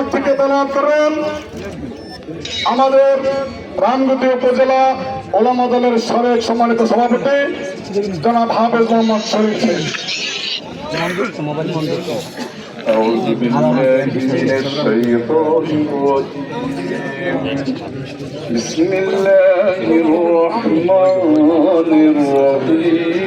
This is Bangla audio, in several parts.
বিভাগ থেকে তালাব করেন আমাদের রামগতি উপজেলা ওলামা দলের সাবেক সম্মানিত সভাপতি জনাব হাফেজ মোহাম্মদ শরীফ শেখ। أعوذ بالله من الشيطان الرجيم بسم الله الرحمن الرحيم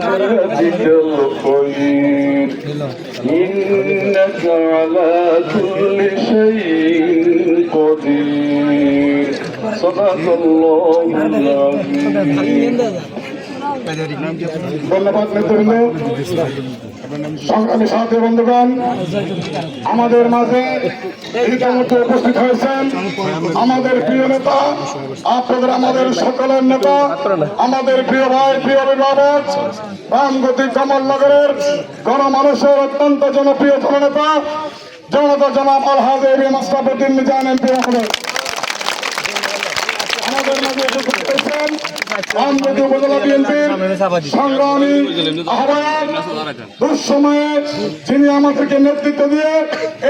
بيدك الخير إنك على كل شيء قدير صدق الله العظيم ধন্যবাদ নেতৃবৃন্দ। সংগ্রামী বন্ধুগণ, আমাদের মাঝে ইতিমধ্যে উপস্থিত হয়েছেন আমাদের প্রিয় নেতা, আপনাদের আমাদের সকলের নেতা, আমাদের প্রিয় ভাই, প্রিয় অভিভাবক রামগতি কমলনগরের গণমানুষের অত্যন্ত জনপ্রিয় নেতা জনতা জনাব আলহাজ এবিএম আশরাফুদ্দিন মিজান এমপি আমাদের মাঝে হয়েছেন রামগতি উপজেলা বিএনপির সংগ্রামী আহ্বায়ক দুঃসময়ে যিনি আমাদেরকে নেতৃত্ব দিয়ে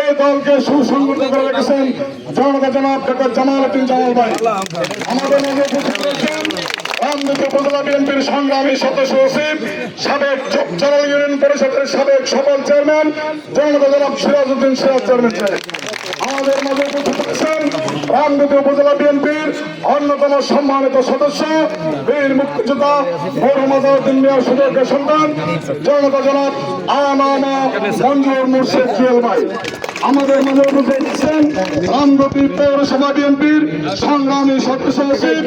এই দলকে সুসংগঠিত করে রেখেছেন জনতা জনাব ডক্টর জামাল উদ্দিন জামাল ভাই। আমাদের মাঝে উপস্থিত রয়েছেন রামগতি উপজেলা বিএনপির সংগ্রামী সদস্য সচিব সাবেক চরাল ইউনিয়ন পরিষদের সাবেক সফল চেয়ারম্যান, জনতা জনাব সিরাজউদ্দিন সিরাজ চেয়ারম্যান। আমাদের মাঝে উপস্থিত আছেন রামদূত উপজেলা বিএনপির অন্যতম সম্মানিত সদস্য, বীর মুক্তিযোদ্ধা মৌরমাজাউদ্দিন মিয়ার সুযোগ্য সন্তান, জনতা জনাব আনামা মঞ্জুর মুর্শেদ জুয়েল ভাই। আমাদের মাঝে উপস্থিত রয়েছেন রামগতি পৌরসভা বিএনপির সংগ্রামী সদস্য সচিব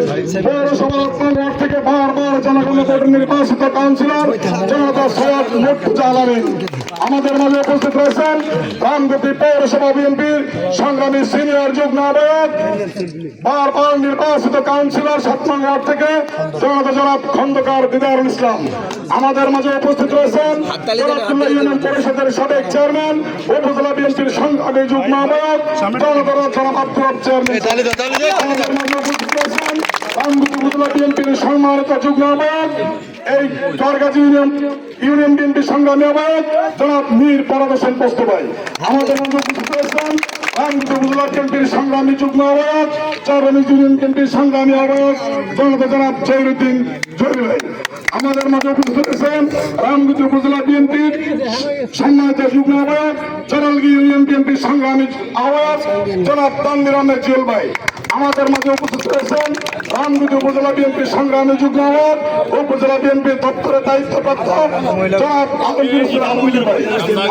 পৌরসভা ওয়ার্ড থেকে বারবার জনগণের ভোটে নির্বাচিত কাউন্সিলর জনতা সৈয়দ মুর্তুজা আলামিন। আমাদের মাঝে উপস্থিত রয়েছেন রামগতি পৌরসভা বিএনপির সংগ্রামী সিনিয়র যুগ্ম আহ্বায়ক বারবার নির্বাচিত কাউন্সিলর সাত নং ওয়ার্ড থেকে জনতা জনাব খন্দকার দিদারুল ইসলাম। আমাদের মাঝে উপস্থিত রয়েছেন ইউনিয়ন পরিষদের সাবেক চেয়ারম্যান উপজেলা বিএনপির সংগ্রামী যুগ্ম আহ্বায়ক জনতা জনাব আব্দুল চেয়ারম্যান। উপজেলা বিএনপির সম্মানিত যুগ্ম আহ্বায়ক এই দরগাজি ইউনিয়ন ইউনিয়ন বিএনপি সংগ্রামী আহ্বায়ক জনাব মীর পরাদ হোসেন পোস্ত ভাই আমাদের উপস্থিত উপজেলা বিএনপির সংগ্রামী যুগ্ম আহ্বায়ক চারবানি ইউনিয়ন বিএনপির সংগ্রামী আহ্বায়ক জনতা জনাব জহিরুদ্দিন জহির ভাই। আমাদের মাঝে উপস্থিত উপজেলা বিএনপির সম্মানিত যুগ্ম আহ্বায়ক চারালগি ইউনিয়ন বিএনপির সংগ্রামী আহ্বায়ক, জনাব তানবির আহমেদ জুয়েল ভাই। আমাদের মাঝে উপস্থিত রয়েছেন রামগতি উপজেলা বিএনপির সংগ্রামী যুগ্ম আহ্বায়ক, উপজেলা বিএনপির দপ্তরের দায়িত্বপ্রাপ্ত জনাব আলমগীর ভাই।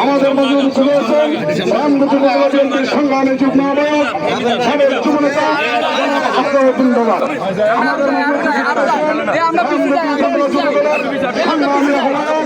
আমাদের মাঝে উপস্থিত রয়েছেন রামগতি উপজেলা বিএনপির সংগ্রামী যুগ্ম আহ্বায়ক, সাবেক যুবনেতা আমাদের মাঝে উপস্থিত রয়েছেন সংগ্রামী আহ্বায়ক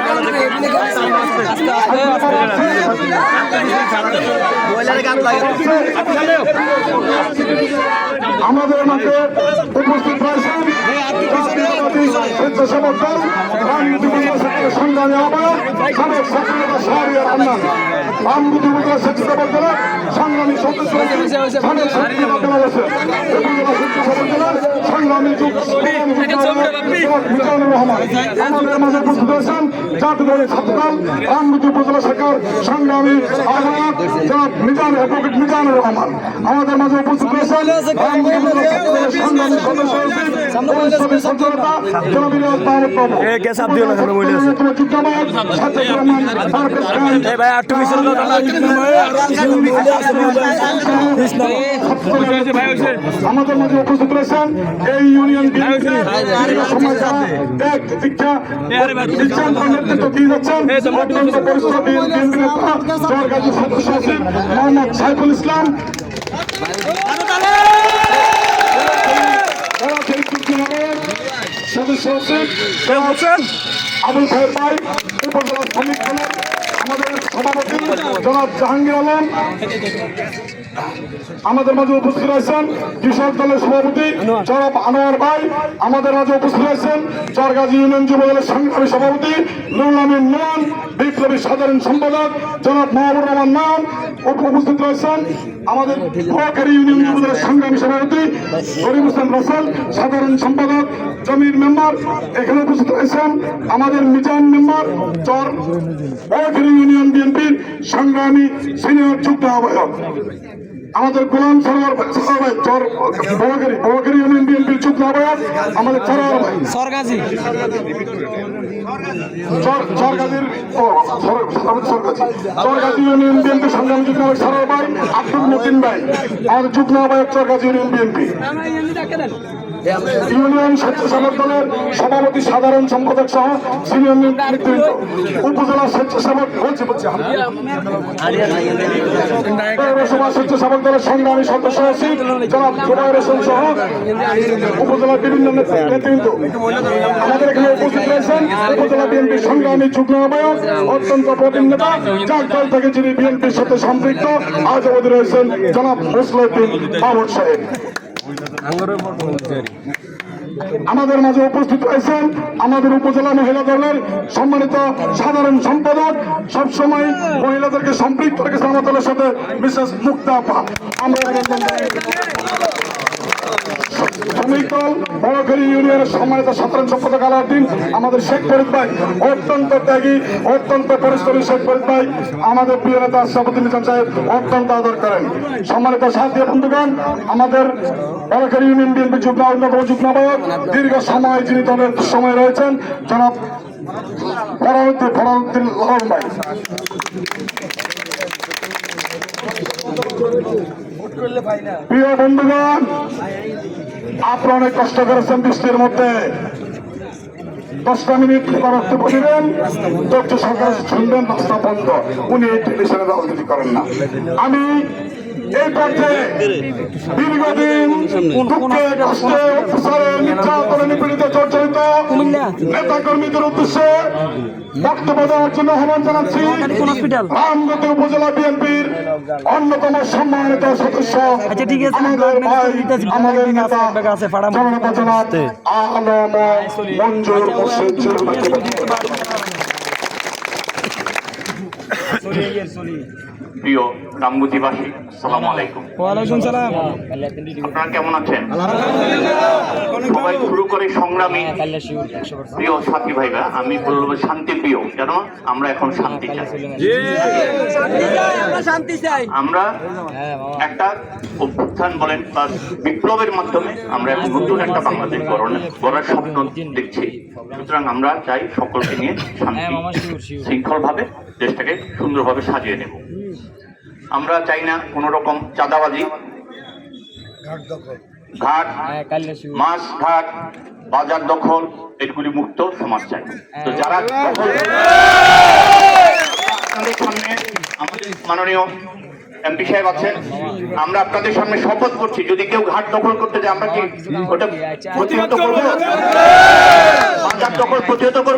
আমাদের মাঝে উপস্থিত রয়েছেন স্বেচ্ছাসেবক দল সংগ্রামী আহ্বায়ক, সাবেক সক্রিয়তা শাহরিয়ার আন্নান। রামগতি উপজেলা স্বেচ্ছাসেবক দলের সংগ্রামী সদস্য, সাবেক সক্রিয়তা সংগ্রামী মিজানুর রহমান। আমাদের মাঝে উপস্থিত রয়েছেন জাতীয় দলের ছাত্রদল রামগতি উপজেলা শাখার সংগ্রামী আহ্বায়ক জনাব মিজান অ্যাডভোকেট মিজানুর রহমান। আমাদের মাঝে উপস্থিত ছাত্রদলের সংগ্রামী সদস্য পরিষদের সঞ্চালতা জনাব ইলিয়াস মাহমুদ বাবু যুদ্ধাবাদ সাজ্জাদ রহমান ফারুক খান। ভাই একটু পিছিয়ে আমাদের মাঝে উপস্থিত রয়েছেন এই ইউনিয়ন ত্যাগ দীক্ষা সিদ্ধান্ত নেতৃত্ব দিয়ে যাচ্ছেন। অত্যন্ত পরিশ্রম বিএনপি নেতা জয়গাজী সদস্য সচিব মোহাম্মদ সাইফুল ইসলাম। সদস্য সচিব আবুল সাহেব ভাই উপজেলা শ্রমিক আমাদের সভাপতি জনাব জাহাঙ্গীর আলম, আমাদের মাঝে উপস্থিত রয়েছেন কৃষক দলের সভাপতি জনাব আনোয়ার ভাই, আমাদের মাঝে উপস্থিত রয়েছেন চরগাজী ইউনিয়ন যুব দলের সংগ্রামী সভাপতি নুরুল আমিন বিপ্লবী সাধারণ সম্পাদক জনাব মাহবুর রহমান নাম উপস্থিত রয়েছেন আমাদের সহকারী ইউনিয়ন পরিষদের সংগ্রামী সভাপতি গরিব হোসেন রাসেল, সাধারণ সম্পাদক জমির মেম্বার, এখানে উপস্থিত রয়েছেন আমাদের মিজান মেম্বার চর বড়খালী ইউনিয়ন বিএনপির সংগ্রামী সিনিয়র যুগ্ম আহ্বায়ক। আমাদের গোলাম সরোয়ার সরোয়ার চর বড়খালী ইউনিয়ন যুগ্ম আহ্বায়ক আমাদের চরার ভাই সরগাজী ইউনিয়ন বিএনপি সংগ্রামী সরোয়ার ভাই। আব্দুল মতিন ভাই। আর যুগ্ম আহ্বায়ক চরগাজী ইউনিয়ন বিএনপি। ইউনিয়ন স্বেচ্ছাসেবক দলের সভাপতি সাধারণ সম্পাদক সহ সিনিয়র নেতৃত্ব উপজেলা স্বেচ্ছাসেবক বলছি বলছি পৌরসভা স্বেচ্ছাসেবক দলের সংগ্রামী সদস্য সচিব জনাব জোবাইর হোসেন সহ উপজেলার বিভিন্ন নেতৃ- নেতৃবৃন্দ। আমাদের এখানে উপস্থিত রয়েছেন উপজেলা বিএনপির সংগ্রামী যুগ্ম আহ্বায়ক, অত্যন্ত প্রবীণ নেতা, যার দল থেকে যিনি বিএনপির সাথে সম্পৃক্ত, আজ অবধি রয়েছেন জনাব মুসলিউদ্দিন মাহমুদ সাহেব। আমাদের মাঝে উপস্থিত রয়েছেন আমাদের উপজেলা মহিলা দলের সম্মানিত সাধারণ সম্পাদক, সবসময় মহিলাদেরকে সম্পৃক্ত রেখেছে আমার দলের সাথে বিশেষ মুক্তা আমরা। দল বড়খেরি ইউনিয়নের সম্মানিত সাধারণ সম্পাদক আলাউদ্দিন, আমাদের শেখ ফরিদ ভাই, অত্যন্ত ত্যাগী, অত্যন্ত পরিশ্রমী শেখ ফরিদ ভাই, আমাদের প্রিয় নেতা সাহেব অত্যন্ত আদর করেন। সম্মানিত সাথী বন্ধুগণ, আমাদের বড়খেরি ইউনিয়ন বিএনপি যুগ্ম অন্যতম যুগ্ম দীর্ঘ সময় যিনি দলের সময় রয়েছেন, জনাব ফরাউদ্দিন ফরাউদ্দিন ভাই। প্রিয় বন্ধুগণ আপনারা অনেক কষ্ট করেছেন বৃষ্টির মধ্যে। দশটা মিনিট বক্তব্য দিবেন তথ্য সরকার শুনবেন রাস্তা বন্ধ উনি এই টেলিভিশনে রাজনীতি করেন না। আমি এই পথে দীর্ঘদিন দুঃখে কষ্টে অত্যাচারে নির্যাতনে নিপীড়িত জর্জরিত নেতা কর্মীদের উদ্দেশ্যে বক্তব্য দেওয়ার জন্য আহ্বান জানাচ্ছি রামগতি উপজেলা বিএনপির অন্যতম সম্মানিত সদস্য আচ্ছা। আমাদের ভাই আমাদের নেতা। জননেতা জনাব আলম মঞ্জুর মুর্শিদ চৌধুরী। প্রিয় রামগতিবাসী সালাম আলাইকুম। সালাম। আপনারা কেমন আছেন? সবাই শুরু করে সংগ্রামী প্রিয় সাথী ভাইরা আমি বলব শান্তি প্রিয় কেন? আমরা এখন শান্তি চাই। আমরা শান্তি চাই। আমরা একটা অভ্যুত্থান বলেন বা বিপ্লবের মাধ্যমে আমরা এখন নতুন একটা বাংলাদেশ গড়ার স্বপ্ন দেখছি। সুতরাং আমরা চাই সকলকে নিয়ে শান্তি শৃঙ্খলভাবে দেশটাকে সুন্দরভাবে সাজিয়ে নেব। আমরা চাই না কোনো রকম চাঁদাবাজি। ঘাট মাছ ঘাট বাজার দখল এগুলি মুক্ত সমাজ চাই। তো যারা আপনাদের সামনে আমাদের মাননীয় এমপি সাহেব আছেন। আমরা আপনাদের সামনে শপথ করছি যদি কেউ ঘাট দখল করতে যায় আমরা কি ওটা প্রতিহত করব? বাজার দখল প্রতিহত করব?